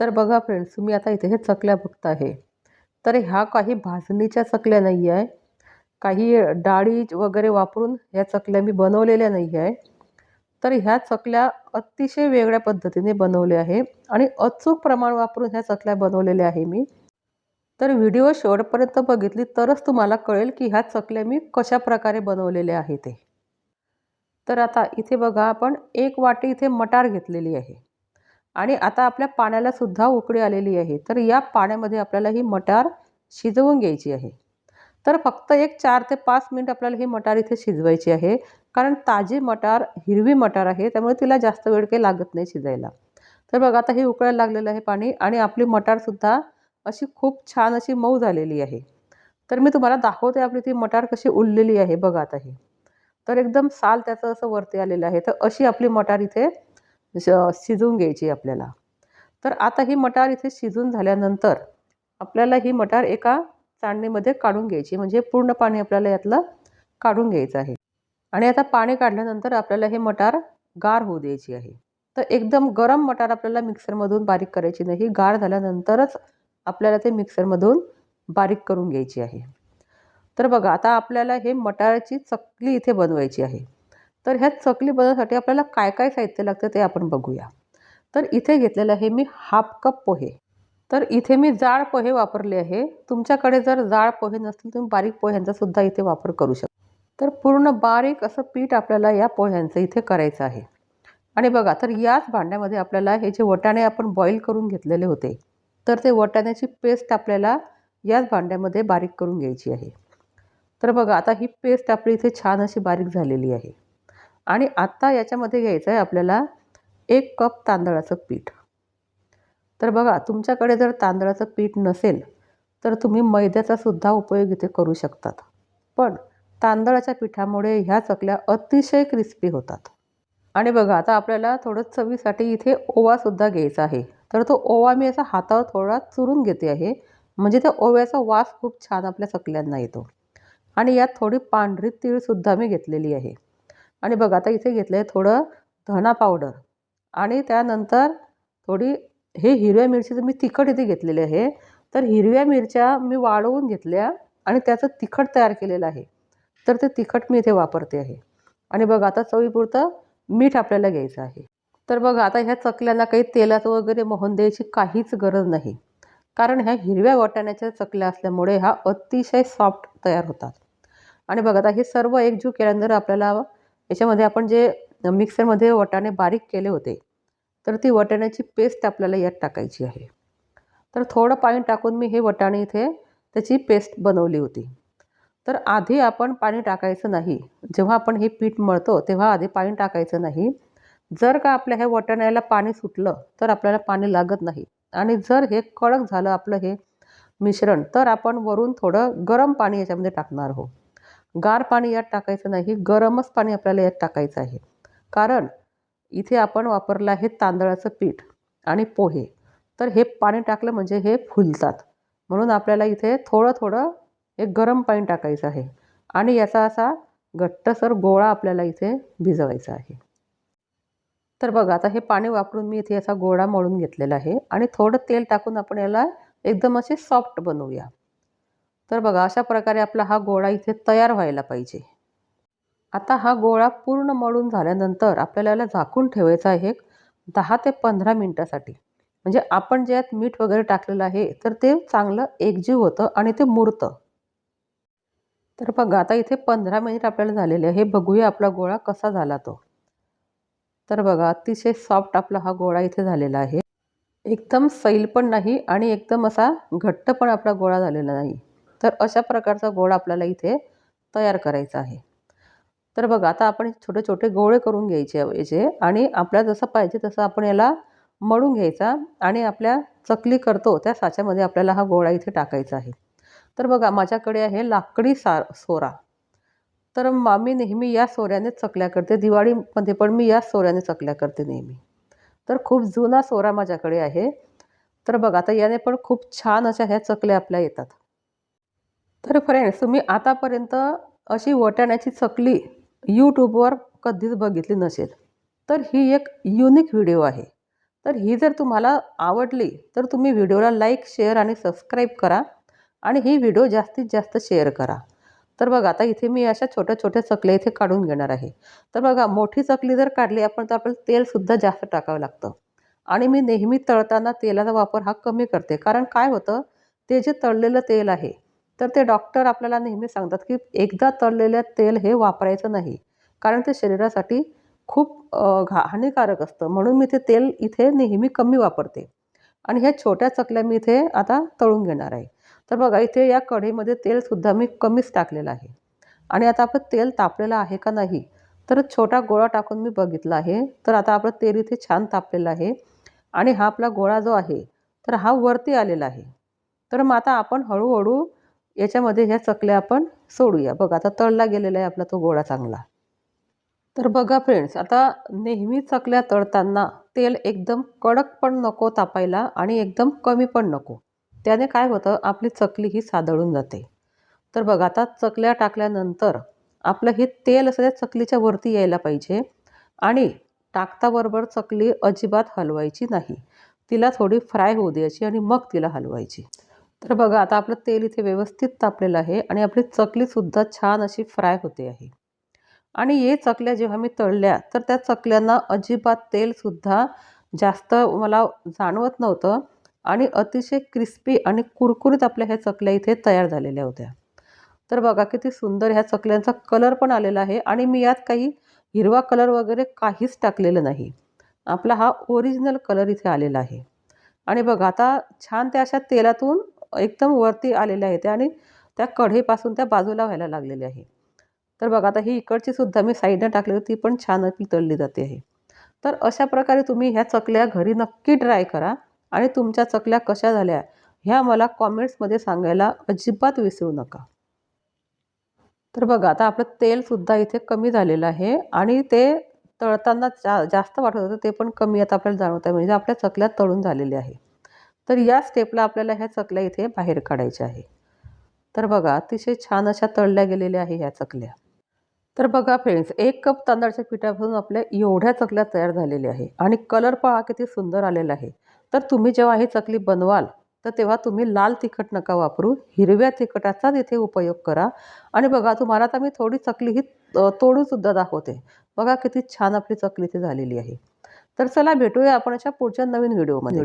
तर बघा फ्रेंड्स तुम्ही आता इथे हे चकल्या बघत आहे तर ह्या काही भाजणीच्या चकल्या नाही आहे काही डाळी वगैरे वापरून ह्या चकल्या मी बनवलेल्या नाही आहे तर ह्या चकल्या अतिशय वेगळ्या पद्धतीने बनवल्या आहे आणि अचूक प्रमाण वापरून ह्या चकल्या बनवलेल्या आहे मी. तर व्हिडिओ शेवटपर्यंत बघितली तरच तुम्हाला कळेल की ह्या चकल्या मी कशा प्रकारे बनवलेल्या आहे ते. तर आता इथे बघा आपण एक वाटी इथे मटार घेतलेली आहे. आणि आता आपल्या पाण्याला सुद्धा उकळी आलेली आहे. तर या पाण्यामध्ये आपल्याला ही मटार शिजवून घ्यायची आहे. तर फक्त एक चार ते पाच मिनिट आपल्याला ही मटार इथे शिजवायची आहे. कारण ताजी मटार हिरवी मटार आहे त्यामुळे तिला जास्त वेळ काही लागत नाही शिजायला. तर बघा आता हे उकळायला लागलेलं आहे पाणी आणि आपली मटारसुद्धा अशी खूप छान अशी मऊ झालेली आहे. तर मी तुम्हाला दाखवते आपली ती मटार कशी उरलेली आहे. बघा आता ही. तर एकदम साल त्याचं असं वरती आलेलं आहे. तर अशी आपली मटार इथे शिजवून घ्यायची आपल्याला. तर आता ही मटार इथे शिजून झाल्यानंतर आपल्याला ही मटार एका चाळणीमध्ये काढून घ्यायची. म्हणजे पूर्ण पाणी आपल्याला यातलं काढून घ्यायचं आहे. आणि आता पाणी काढल्यानंतर आपल्याला हे मटार गार होऊ द्यायची आहे. तर एकदम गरम मटार आपल्याला मिक्सरमधून बारीक करायची नाही. गार झाल्यानंतरच आपल्याला ते मिक्सरमधून बारीक करून घ्यायची आहे. तर बघा आता आपल्याला हे मटारची चकली इथे बनवायची आहे. तर ह्या चकली बनवण्यासाठी आपल्याला काय काय साहित्य लागतं ते आपण बघूया. तर इथे घेतलेलं आहे मी हाफ कप पोहे. तर इथे मी जाड पोहे वापरले आहे. तुमच्याकडे जर जाड पोहे नसतील तुम्ही बारीक पोह्यांचा सुद्धा इथे वापर करू शकता. तर पूर्ण बारीक असं पीठ आपल्याला या पोह्यांचं इथे करायचं आहे. आणि बघा तर याच भांड्यामध्ये आपल्याला हे जे वटाणे आपण बॉईल करून घेतलेले होते तर ते वटाण्याची पेस्ट आपल्याला याच भांड्यामध्ये बारीक करून घ्यायची आहे. तर बघा आता ही पेस्ट आपली इथे छान अशी बारीक झालेली आहे. आणि आत्ता याच्यामध्ये घ्यायचं आहे आपल्याला एक कप तांदळाचं पीठ. तर बघा तुमच्याकडे जर तांदळाचं पीठ नसेल तर तुम्ही मैद्याचा सुद्धा उपयोग इथे करू शकतात. पण तांदळाच्या पिठामुळे ह्या चकल्या अतिशय क्रिस्पी होतात. आणि बघा आता आपल्याला थोडं चवीसाठी इथे ओवासुद्धा घ्यायचा आहे. तर तो ओवा मी असा हातावर थोडा चुरून घेते आहे. म्हणजे त्या ओव्याचा वास खूप छान आपल्या चकल्यांना येतो. आणि यात थोडी पांढरी तीळसुद्धा मी घेतलेली आहे. आणि बघा आता इथे घेतलं आहे थोडं धना पावडर आणि त्यानंतर थोडी हे हिरव्या मिरचीचं मी तिखट इथे घेतलेले आहे. तर हिरव्या मिरच्या मी वाळवून घेतल्या आणि त्याचं तिखट तयार केलेलं आहे. तर ते तिखट मी इथे वापरते आहे. आणि बघा आता चवीपुरतं मीठ आपल्याला घ्यायचं आहे. तर बघा आता ह्या चकल्यांना काही तेलाचं वगैरे मोहन द्यायची काहीच गरज नाही. कारण ह्या हिरव्या वाटाण्याच्या चकल्या असल्यामुळे ह्या अतिशय सॉफ्ट तयार होतात. आणि बघा आता हे सर्व एकजीव केल्यानंतर आपल्याला याच्यामध्ये आपण जे मिक्सरमध्ये वाटाणे बारीक केले होते तर ती वाटाण्याची पेस्ट आपल्याला यात टाकायची आहे. तर थोडं पाणी टाकून मी हे वटाणे इथे त्याची पेस्ट बनवली होती. तर आधी आपण पाणी टाकायचं नाही. जेव्हा आपण हे पीठ मळतो तेव्हा आधी पाणी टाकायचं नाही. जर का आपल्या ह्या वटाण्याला पाणी सुटलं तर आपल्याला पाणी लागत नाही. आणि जर हे कडक झालं आपलं हे मिश्रण तर आपण वरून थोडं गरम पाणी याच्यामध्ये टाकणार आहोत. गार पाणी यात टाकायचं नाही गरमच पाणी आपल्याला यात टाकायचं आहे. कारण इथे आपण वापरलं आहे तांदळाचं पीठ आणि पोहे. तर हे पाणी टाकलं म्हणजे हे फुलतात. म्हणून आपल्याला इथे थोडं थोडं हे गरम पाणी टाकायचं आहे. आणि याचा असा घट्टसर गोळा आपल्याला इथे भिजवायचा आहे. तर बघा आता हे पाणी वापरून मी इथे असा गोळा मळून घेतलेला आहे. आणि थोडं तेल टाकून आपण याला एकदम असे सॉफ्ट बनवूया. तर बघा अशा प्रकारे आपला हा गोळा इथे तयार व्हायला पाहिजे. आता हा गोळा पूर्ण मळून झाल्यानंतर आपल्याला याला झाकून ठेवायचा आहे दहा ते पंधरा मिनटासाठी. म्हणजे आपण जे यात मीठ वगैरे टाकलेलं आहे तर ते चांगलं एकजीव होतं आणि ते मुरतं. तर बघा आता इथे पंधरा मिनिट आपल्याला झालेले आहे. बघूया आपला गोळा कसा झाला तो. तर बघा अतिशय सॉफ्ट आपला हा गोळा इथे झालेला आहे. एकदम सैल पण नाही आणि एकदम असा घट्ट पण आपला गोळा झालेला नाही. तर अशा प्रकारचा गोळा आपल्याला इथे तयार करायचा आहे. तर बघा आता आपण छोटे छोटे गोळे करून घ्यायचे याचे आणि आपल्याला जसं पाहिजे तसं आपण याला मळून घ्यायचा आणि आपल्या चकली करतो त्या साच्यामध्ये आपल्याला हा गोळा इथे टाकायचा आहे. तर बघा माझ्याकडे आहे लाकडी सार सोरा. तर मी नेहमी या सोऱ्याने चकल्या करते दिवाळीमध्ये पण मी या सोऱ्याने चकल्या करते नेहमी. तर खूप जुना सोरा माझ्याकडे आहे. तर बघा आता याने पण खूप छान अशा ह्या चकल्या आपल्या येतात. तर फ्रेंड्स तुम्ही आतापर्यंत अशी वटाण्याची चकली यूट्यूबवर कधीच बघितली नसेल. तर ही एक युनिक व्हिडिओ आहे. तर ही जर तुम्हाला आवडली तर तुम्ही व्हिडिओला लाईक शेअर आणि सबस्क्राईब करा आणि ही व्हिडिओ जास्तीत जास्त शेअर करा. तर बघा आता इथे मी अशा छोट्या छोट्या चकल्या इथे काढून घेणार आहे. तर बघा मोठी चकली जर काढली आपण तर आपल्याला तेलसुद्धा जास्त टाकावं लागतं. आणि मी नेहमी तळताना तेलाचा वापर हा कमी करते. कारण काय होतं? ते जे तळलेलं तेल आहे तर ते डॉक्टर आपल्याला नेहमी सांगतात की एकदा तळलेलं तेल हे वापरायचं नाही. कारण ते शरीरासाठी खूप घा हानिकारक असतं. म्हणून मी ते तेल इथे नेहमी कमी वापरते. आणि ह्या छोट्या चकल्या मी इथे आता तळून घेणार आहे. तर बघा इथे या कढईमध्ये तेलसुद्धा मी कमीच टाकलेलं आहे. आणि आता आपलं तेल तापलेलं आहे का नाही तर छोटा गोळा टाकून मी बघितला आहे. तर आता आपलं तेल इथे छान तापलेलं आहे. आणि हा आपला गोळा जो आहे तर हा वरती आलेला आहे. तर मग आता आपण हळूहळू याच्यामध्ये ह्या चकल्या आपण सोडूया. बघा आता तळला गेलेला आहे आपला तो गोळा चांगला. तर बघा फ्रेंड्स आता नेहमी चकल्या तळताना तेल एकदम कडक पण नको तापायला आणि एकदम कमी पण नको. त्याने काय होतं आपली चकली ही सादळून जाते. तर बघा आता चकल्या टाकल्यानंतर आपलं हे तेल असं त्या चकलीच्या वरती यायला पाहिजे आणि टाकताबरोबर चकली अजिबात हलवायची नाही. तिला थोडी फ्राय होऊ द्यायची आणि मग तिला हलवायची. तर बघा आता आपलं तेल इथे व्यवस्थित तापलेलं आहे आणि आपली चकलीसुद्धा छान अशी फ्राय होते आहे. आणि हे चकल्या जेव्हा मी तळल्या तर त्या चकल्यांना अजिबात तेलसुद्धा जास्त मला जाणवत नव्हतं आणि अतिशय क्रिस्पी आणि कुरकुरीत आपल्या ह्या चकल्या इथे तयार झालेल्या होत्या. तर बघा किती सुंदर ह्या चकल्यांचा कलर पण आलेला आहे आणि मी यात काही हिरवा कलर वगैरे काहीच टाकलेलं नाही. आपला हा ओरिजिनल कलर इथे आलेला आहे. आणि बघा आता छान त्या अशा तेलातून एकदम वरती आलेल्या आहेत आणि त्या कढईपासून त्या बाजूला व्हायला लागलेल्या आहे. तर बघा आता ही इकडची सुद्धा मी साईडनं टाकली होती ती पण छान पितळली तळली जाते आहे. तर अशा प्रकारे तुम्ही ह्या चकल्या घरी नक्की ट्राय करा आणि तुमच्या चकल्या कशा झाल्या ह्या मला कॉमेंट्समध्ये सांगायला अजिबात विसरू नका. तर बघा आता आपलं तेलसुद्धा इथे कमी झालेलं आहे आणि ते तळताना जा जास्त वाटत होतं ते पण कमी आता आपल्याला जाणवत आहे. म्हणजे आपल्या चकल्या तळून झालेल्या आहे. तर या स्टेपला आपल्याला ह्या चकल्या इथे बाहेर काढायच्या आहे. तर बघा अतिशय छान अशा तळल्या गेलेल्या आहे ह्या चकल्या. तर बघा फ्रेंड्स एक कप तांदळाच्या पिठापासून आपल्या एवढ्या चकल्या तयार झालेल्या आहे. आणि कलर पहा किती सुंदर आलेला आहे. तर तुम्ही जेव्हा ही चकली बनवाल तर तेव्हा तुम्ही लाल तिखट नका वापरू हिरव्या तिखटाचाच इथे उपयोग करा. आणि बघा तुम्हाला आता मी थोडी चकली ही तोडूनसुद्धा दाखवते. बघा किती छान आपली चकली इथे झालेली आहे. तर चला भेटूया आपण अशा पुढच्या नवीन व्हिडिओमध्ये